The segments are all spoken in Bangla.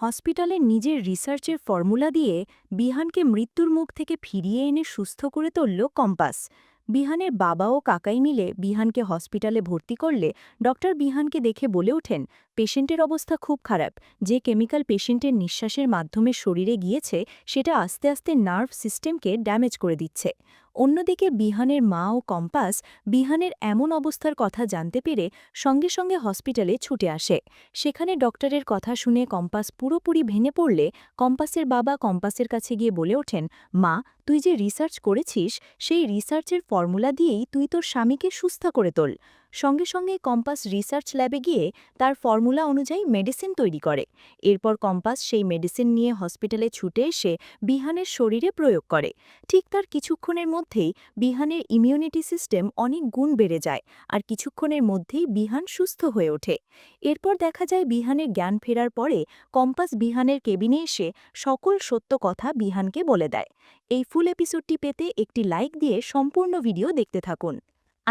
হসপিটালে নিজের রিসার্চের ফর্মুলা দিয়ে বিহানকে মৃত্যুর মুখ থেকে ফিরিয়ে এনে সুস্থ করে তুলল কম্পাস। বিহানের বাবা ও কাকাই মিলে বিহানকে হসপিটালে ভর্তি করলে ডক্টর বিহানকে দেখে বলে ওঠেন, পেশেন্টের অবস্থা খুব খারাপ। যে কেমিক্যাল পেশেন্টের নিঃশ্বাসের মাধ্যমে শরীরে গিয়েছে, সেটা আস্তে আস্তে নার্ভ সিস্টেমকে ড্যামেজ করে দিচ্ছে। অন্যদিকে বিহানের মা ও কম্পাস বিহানের এমন অবস্থার কথা জানতে পেরে সঙ্গে সঙ্গে হসপিটালে ছুটে আসে। সেখানে ডক্টরের কথা শুনে কম্পাস পুরোপুরি ভেঙে পড়লে কম্পাসের বাবা কম্পাসের কাছে গিয়ে বলে ওঠেন, মা, তুই যে রিসার্চ করেছিস, সেই রিসার্চের ফর্মুলা দিয়েই তুই তোর স্বামীকে সুস্থ করে তোল। সঙ্গে সঙ্গে কম্পাস রিসার্চ ল্যাবে গিয়ে তার ফর্মুলা অনুযায়ী মেডিসিন তৈরি করে। এরপর কম্পাস সেই মেডিসিন নিয়ে হসপিটালে ছুটে এসে বিহানের শরীরে প্রয়োগ করে। ঠিক তার কিছুক্ষণের মধ্যেই বিহানের ইমিউনিটি সিস্টেম অনেক গুণ বেড়ে যায় আর কিছুক্ষণের মধ্যেই বিহান সুস্থ হয়ে ওঠে। এরপর দেখা যায় বিহানের জ্ঞান ফেরার পরে কম্পাস বিহানের কেবিনে এসে সকল সত্য কথা বিহানকে বলে দেয়। এই ফুল এপিসোডটি পেতে একটি লাইক দিয়ে সম্পূর্ণ ভিডিও দেখতে থাকুন।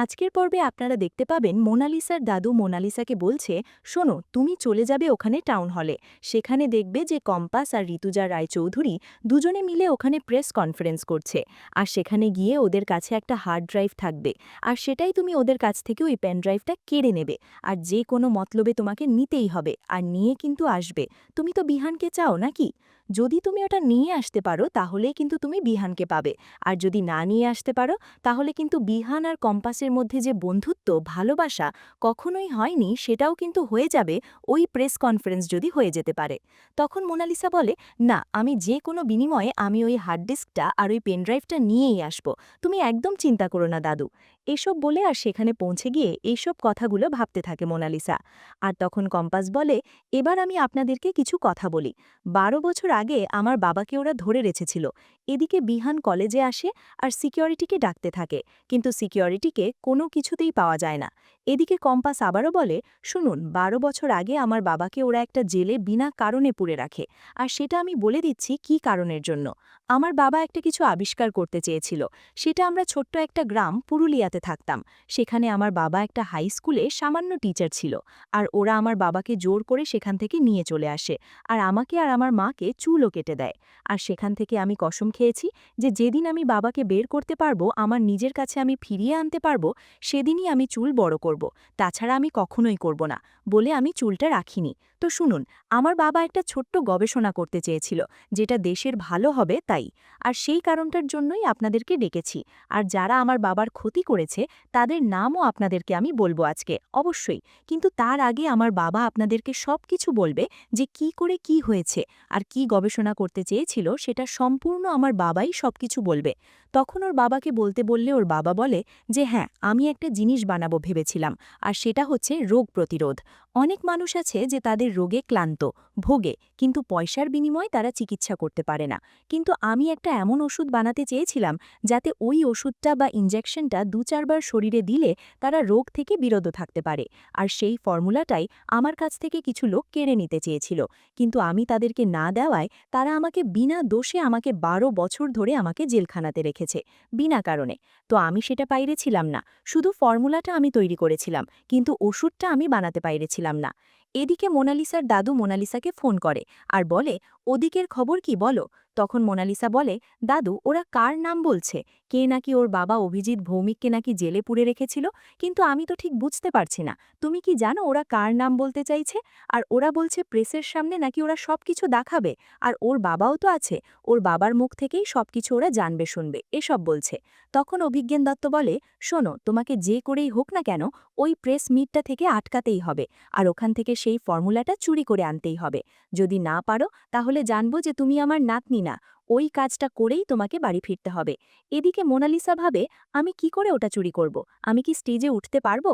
আজকের পর্বে আপনারা দেখতে পাবেন মোনালিসার দাদু মোনালিসাকে বলছে, শোনো, তুমি চলে যাবে ওখানে টাউন হলে। সেখানে দেখবে যে কম্পাস আর ঋতুজা রায়চৌধুরী দুজনে মিলে ওখানে প্রেস কনফারেন্স করছে। আর সেখানে গিয়ে ওদের কাছে একটা হার্ড ড্রাইভ থাকবে। আর সেটাই তুমি ওদের কাছ থেকে ওই পেন ড্রাইভটা কেড়ে নেবে। আর যে কোনো মতলবে তোমাকে নিতেই হবে। আর নিয়ে কিন্তু আসবে। তুমি তো বিহানকে চাও নাকি? যদি তুমি ওটা নিয়ে আসতে পারো, তাহলেই কিন্তু তুমি বিহানকে পাবে। আর যদি না নিয়ে আসতে পারো, তাহলে কিন্তু বিহান আর কম্পাসের মধ্যে যে বন্ধুত্ব, ভালোবাসা কখনোই হয়নি, সেটাও কিন্তু হয়ে যাবে ওই প্রেস কনফারেন্স যদি হয়ে যেতে পারে। তখন মোনালিসা বলে, না, আমি যে কোনো বিনিময়ে আমি ওই হার্ড ডিস্কটা আর ওই পেনড্রাইভটা নিয়েই আসব। তুমি একদম চিন্তা করো না, দাদু। এসব বলে আর সেখানে পৌঁছে গিয়ে এইসব কথাগুলো ভাবতে থাকে মোনালিসা। আর তখন কম্পাস বলে, এবার আমি আপনাদেরকে কিছু কথা বলি। বারো বছর আগে আমার বাবাকে ওরা ধরে রেখেছিল। এদিকে বিহান কলেজে আসে আর সিকিউরিটিকে ডাকতে থাকে। কিন্তু সিকিউরিটিকে কোনো কিছুতেই পাওয়া যায় না। এদিকে কম্পাস আবারও বলে, শুনুন, বারো বছর আগে আমার বাবাকে ওরা একটা জেলে বিনা কারণে পুড়ে রাখে। আর সেটা আমি বলে দিচ্ছি কি কারণের জন্য। আমার বাবা একটা কিছু আবিষ্কার করতে চেয়েছিল। সেটা আমরা ছোট্ট একটা গ্রাম, পুরুলিয়াতে থাকতাম। সেখানে আমার বাবা একটা হাই স্কুলে সামান্য টিচার ছিল। আর ওরা আমার বাবাকে জোর করে সেখান থেকে নিয়ে চলে আসে। আর আমাকে আর আমার মাকে চুলও কেটে দেয়। আর সেখান থেকে আমি কসম খেয়েছি যে যেদিন আমি বাবাকে বের করতে পারব, আমার নিজের কাছে আমি ফিরিয়ে আনতে পারব, সেদিনই আমি চুল বড় করব। তাছাড়া আমি কখনোই করব না, বলে আমি চুলটা রাখিনি। তো শুনুন, আমার বাবা একটা ছোট্ট গবেষণা করতে চেয়েছিল, যেটা দেশের ভালো হবে তাই, আর সেই কারণটার জন্যই আপনাদেরকে ডেকেছি, আর যারা আমার বাবার ক্ষতি করেছে, তাদের নামও আপনাদেরকে আমি বলব আজকে, অবশ্যই। কিন্তু তার আগে আমার বাবা আপনাদেরকে সব কিছু বলবে, যে কি করে কি হয়েছে, আর কি গবেষণা করতে চেয়েছিল, সেটা সম্পূর্ণ আমার বাবাই সবকিছু বলবে। তখন ওর বাবাকে বলতে বললে ওর বাবা বলে যে হ্যাঁ আমি একটা জিনিস বানাবো ভেবেছিলাম, আর সেটা হচ্ছে রোগ প্রতিরোধ। অনেক মানুষ আছে যে তাদের রোগে ক্লান্ত, ভোগে, কিন্তু পয়সার বিনিময়ে তারা চিকিৎসা করতে পারে না। কিন্তু আমি একটা এমন ওষুধ বানাতে চেয়েছিলাম, যাতে ওই ওষুধটা বা ইঞ্জেকশনটা দু চারবার শরীরে দিলে তারা রোগ থেকে বিরত থাকতে পারে। আর সেই ফর্মুলাটাই আমার কাছ থেকে কিছু লোক কেড়ে নিতে চেয়েছিল। কিন্তু আমি তাদেরকে না দেওয়ায় তারা আমাকে বিনা দোষে আমাকে বারো বছর ধরে আমাকে জেলখানাতে রেখেছে, বিনা কারণে। তো আমি সেটা পাইরেছিলাম না। শুধু ফর্মুলাটা আমি তৈরি করেছিলাম, কিন্তু ওষুধটা আমি বানাতে পাইরেছিলাম না। এদিকে মোনালিসার দাদু মোনালিসাকে ফোন করে আর বলে, ওদিকের খবর কি বলো? তখন মোনালিসা বলে, দাদু, ওরা কার নাম বলছে? কে নাকি ওর বাবা অভিজিৎ ভৌমিককে নাকি জেলে পুড়ে রেখেছিল? কিন্তু আমি তো ঠিক বুঝতে পারছি না। তুমি কি জানো ওরা কার নাম বলতে চাইছে? আর ওরা বলছে প্রেসের সামনে নাকি ওরা সব কিছু দেখাবে। আর ওর বাবাও তো আছে। ওর বাবার মুখ থেকেই সব কিছু ওরা জানবে, শুনবে। এসব বলছে। তখন অভিজ্ঞান দত্ত বলে, শোনো, তোমাকে যে করেই হোক না কেন, ওই প্রেস মিটটা থেকে আটকাতেই হবে। আর ওখান থেকে সেই ফর্মুলাটা চুরি করে আনতেই হবে। যদি না পারো, তাহলে জানব যে তুমি আমার নাতনি না। 나 ওই কাজটা করেই তোমাকে বাড়ি ফিরতে হবে। এদিকে মোনালিসা ভাবে, আমি কি করে ওটা চুরি করব? আমি কি স্টেজে উঠতে পারব?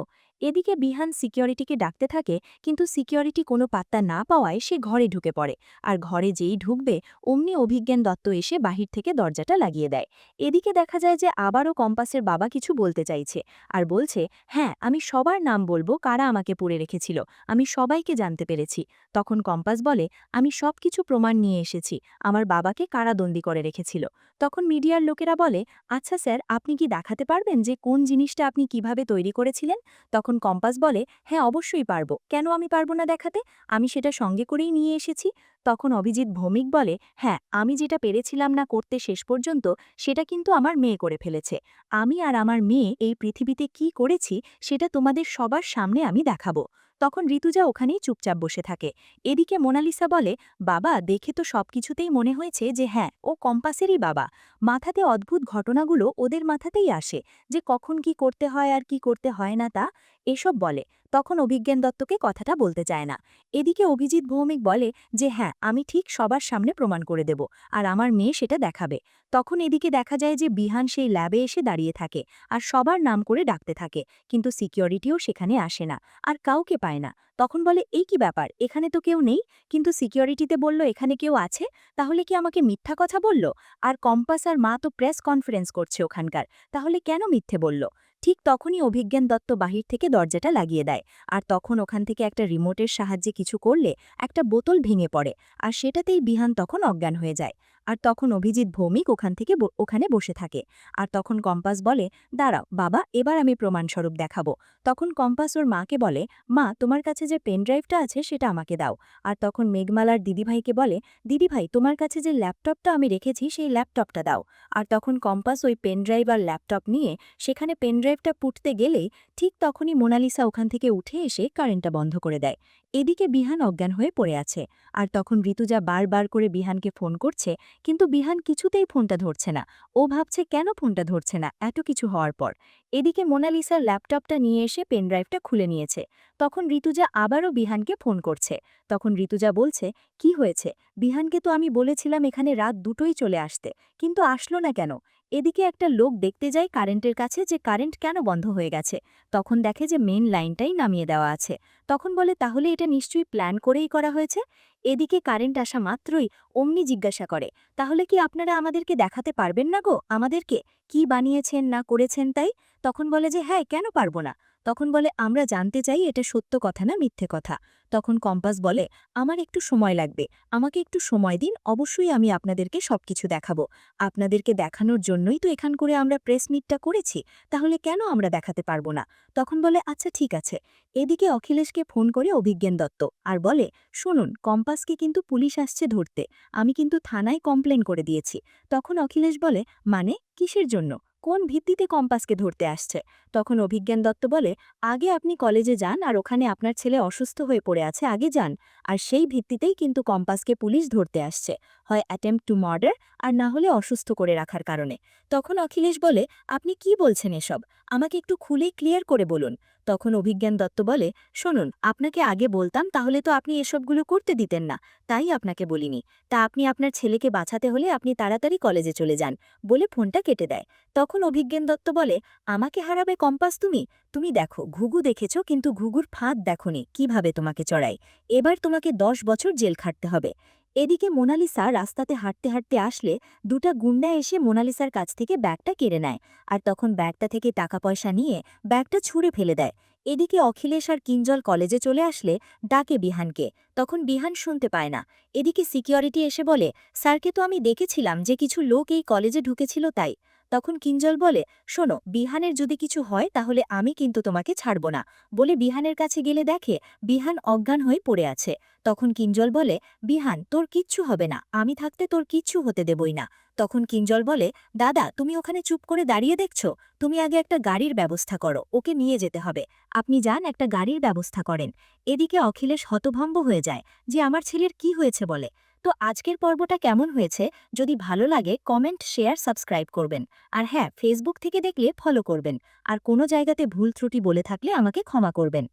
এদিকে বিহান সিকিউরিটিকে ডাকতে থাকে, কিন্তু সিকিউরিটি কোনো পাত্তা না পাওয়ায় সে ঘরে ঢুকে পড়ে। আর ঘরে যেই ঢুকবে, অমনি অভিজ্ঞান দত্ত এসে বাহির থেকে দরজাটা লাগিয়ে দেয়। এদিকে দেখা যায় যে আবারও কম্পাসের বাবা কিছু বলতে চাইছে আর বলছে হ্যাঁ আমি সবার নাম বলব কারা আমাকে পড়ে রেখেছিল। আমি সবাইকে জানতে পেরেছি। তখন কম্পাস বলে, আমি সব কিছু প্রমাণ নিয়ে এসেছি। আমার বাবাকে কারাদণ্ড প্রতিদ্বন্দ্বী করে রেখেছিল। তখন মিডিয়ার লোকেরা বলে আচ্ছা স্যার, আপনি কি দেখাতে পারবেন যে কোন জিনিসটা আপনি কীভাবে তৈরি করেছিলেন? তখন কম্পাস বলে হ্যাঁ অবশ্যই পারব। কেন আমি পারব না দেখাতে? আমি সেটা সঙ্গে করেই নিয়ে এসেছি। তখন অভিজিৎ ভৌমিক বলে হ্যাঁ আমি যেটা পেরেছিলাম না করতে শেষ পর্যন্ত, সেটা কিন্তু আমার মেয়ে করে ফেলেছে। আমি আর আমার মেয়ে এই পৃথিবীতে কি করেছি, সেটা তোমাদের সবার সামনে আমি দেখাবো। তখন ঋতুজা ওখানেই চুপচাপ বসে থাকে। এদিকে মোনালিসা বলে, বাবা, দেখে তো সব কিছুতেই মনে হয়েছে যে হ্যাঁ ও কম্পাসেরই বাবা। মাথাতে অদ্ভুত ঘটনাগুলো ওদের মাথাতেই আসে যে কখন কি করতে হয় আর কি করতে হয় না তা। এসব বলে, তখন অভিজ্ঞান দত্তকে কথাটা বলতে চায় না। এদিকে অভিজিৎ ভৌমিক বলে যে হ্যাঁ আমি ঠিক সবার সামনে প্রমাণ করে দেব, আর আমার মেয়ে সেটা দেখাবে। তখন এদিকে দেখা যায় যে, বিহান সেই ল্যাবে এসে দাঁড়িয়ে থাকে, আর সবার নাম করে ডাকতে থাকে, কিন্তু সিকিউরিটিও সেখানে আসে না, আর কাউকে পায় না। তখন বলে, এই কি ব্যাপার? এখানে তো কেউ নেই? কিন্তু সিকিউরিটিতে বলল, এখানে কেউ আছে? তাহলে কি আমাকে মিথ্যা কথা বলল? আর কম্পাস আর মা তো প্রেস কনফারেন্স করছে ওখানকার, তাহলে কেন মিথ্যে বলল? ঠিক তখনই অভিজ্ঞান দত্ত বাহির থেকে দরজাটা লাগিয়ে দেয়। আর তখন ওখান থেকে একটা রিমোটের সাহায্যে কিছু করলে একটা বোতল ভেঙে পড়ে। আর সেটাতেই বিহান তখন অজ্ঞান হয়ে যায়। আর তখন অভিজিৎ ভৌমিক ওখান থেকে ওখানে বসে থাকে। আর তখন কম্পাস বলে, দাঁড়াও, বাবা, এবার আমি প্রমাণস্বরূপ দেখাবো। তখন কম্পাস ওর মাকে বলে, মা, তোমার কাছে যে পেন ড্রাইভটা আছে, সেটা আমাকে দাও। আর তখন মেঘমালার দিদিভাইকে বলে, দিদিভাই, তোমার কাছে যে ল্যাপটপটা আমি রেখেছি, সেই ল্যাপটপটা দাও। আর তখন কম্পাস ওই পেন ড্রাইভ আর ল্যাপটপ নিয়ে, সেখানে পেন ড্রাইভটা পুটতে গেলেই, ঠিক তখনই মোনালিসা ওখান থেকে উঠে এসে কারেন্টটা বন্ধ করে দেয়। এদিকে বিহান অজ্ঞান হয়ে পড়ে আছে। আর তখন ঋতুজা বারবার করে বিহানকে ফোন করছে, কিন্তু বিহান কিছুতেই ফোনটা ধরছে না। ও ভাবছে, কেন ফোনটা ধরছে না? এত কিছু হওয়ার পর। এদিকে মোনালিসার ল্যাপটপটা নিয়ে এসে পেনড্রাইভটা খুলে নিয়েছে। তখন ঋতুজা আবারও বিহানকে ফোন করছে। তখন ঋতুজা বলছে, কি হয়েছে? বিহানকে তো আমি বলেছিলাম এখানে রাত দুটোই চলে আসতে, কিন্তু আসলো না কেন? এদিকে একটা লোক দেখতে যায় কারেন্টের কাছে যে কারেন্ট কেন বন্ধ হয়ে গেছে। তখন দেখে যে মেন লাইনটাই নামিয়ে দেওয়া আছে। তখন বলে, তাহলে এটা নিশ্চয়ই প্ল্যান করেই করা হয়েছে? এদিকে কারেন্ট আসা মাত্রই অমনি জিজ্ঞাসা করে, তাহলে কি আপনারা আমাদেরকে দেখাতে পারবেন না গো? আমাদেরকে? কি বানিয়েছেন না করেছেন তাই? তখন বলে যে হ্যাঁ কেন পারব না? তখন বলে, আমরা জানতে চাই এটা সত্য কথা না মিথ্যে কথা। তখন কম্পাস বলে, আমার একটু সময় লাগবে। আমাকে একটু সময় দিন, অবশ্যই আমি আপনাদেরকে সবকিছু দেখাবো। আপনাদেরকে দেখানোর জন্যই তো এখান করে আমরা প্রেস মিটটা করেছি, তাহলে কেন আমরা দেখাতে পারব না? তখন বলে আচ্ছা ঠিক আছে। এদিকে অখিলেশকে ফোন করে অভিজ্ঞান দত্ত আর বলে, শুনুন, কম্পাসকে কিন্তু পুলিশ আসছে ধরতে। আমি কিন্তু থানায় কমপ্লেন করে দিয়েছি। তখন অখিলেশ বলে মানে? কিসের জন্য? কোন ভিত্তিতে কম্পাসকে ধরতে আসছে? তখন অভিজ্ঞান দত্ত বলে, আগে আপনি কলেজে যান আর ওখানে আপনার ছেলে অসুস্থ হয়ে পড়ে আছে, আগে যান। আর সেই ভিত্তিতেই কিন্তু কম্পাসকে পুলিশ ধরতে আসছে, হয় অ্যাটেম্প টু মার্ডার আর না হলে অসুস্থ করে রাখার কারণে। তখন অখিলেশ বলে, আপনি কি বলছেন এসব? আমাকে একটু খুলে ক্লিয়ার করে বলুন। তখন অভিজ্ঞান দত্ত বলে, শুনুন, আপনাকে আগে বলতাম তাহলে তো আপনি এসবগুলো করতে দিতেন না। তাই আপনাকে বলিনি। তা আপনি আপনার ছেলেকে বাঁচাতে হলে আপনি তাড়াতাড়ি কলেজে চলে যান। বলে ফোনটা কেটে দেয়। তখন অভিজ্ঞান দত্ত বলে, আমাকে হারাবে কম্পাস তুমি? তুমি দেখো, ঘুঘু দেখেছ, কিন্তু ঘুঘুর ফাঁদ দেখনি। কীভাবে তোমাকে চড়াই এবার তোমাকে দশ বছর জেল খাটতে হবে। এদিকে মোনালিসা রাস্তাতে হাঁটতে হাঁটতে আসলে দুটা গুন্ডা এসে মোনালিসার কাছ থেকে ব্যাগটা কেড়ে নেয় আর তখন ব্যাগটা থেকে টাকা পয়সা নিয়ে ব্যাগটা ছুঁড়ে ফেলে দেয়। এদিকে অখিলেশ আর কিঞ্জল কলেজে চলে আসলে ডাকে বিহানকে। তখন বিহান শুনতে পায় না। এদিকে সিকিউরিটি এসে বলে, স্যারকে তো আমি দেখেছিলাম যে কিছু লোক এই কলেজে ঢুকেছিল তাই। তখন কিঞ্জল বলে, শোনো, বিহানের যদি কিছু হয়, তাহলে আমি কিন্তু তোমাকে ছাড়ব না। বলে বিহানের কাছে গেলে দেখে, বিহান অজ্ঞান হয়ে পড়ে আছে। তখন কিঞ্জল বলে, বিহান, তোর কিচ্ছু হবে না। আমি থাকতে তোর কিচ্ছু হতে দেবই না। তখন কিঞ্জল বলে, দাদা, তুমি ওখানে চুপ করে দাঁড়িয়ে দেখছ? তুমি আগে একটা গাড়ির ব্যবস্থা করো, ওকে নিয়ে যেতে হবে। আপনি যান, একটা গাড়ির ব্যবস্থা করেন। এদিকে অখিলেশ হতভম্ব হয়ে যায়, যে আমার ছেলের কি হয়েছে বলে? তো আজকের পর্বটা কেমন হয়েছে? যদি ভালো লাগে কমেন্ট শেয়ার সাবস্ক্রাইব করবেন। আর হ্যাঁ ফেসবুক থেকে দেখলে ফলো করবেন। আর কোনো জায়গাতে ভুল ত্রুটি বলে থাকলে আমাকে ক্ষমা করবেন।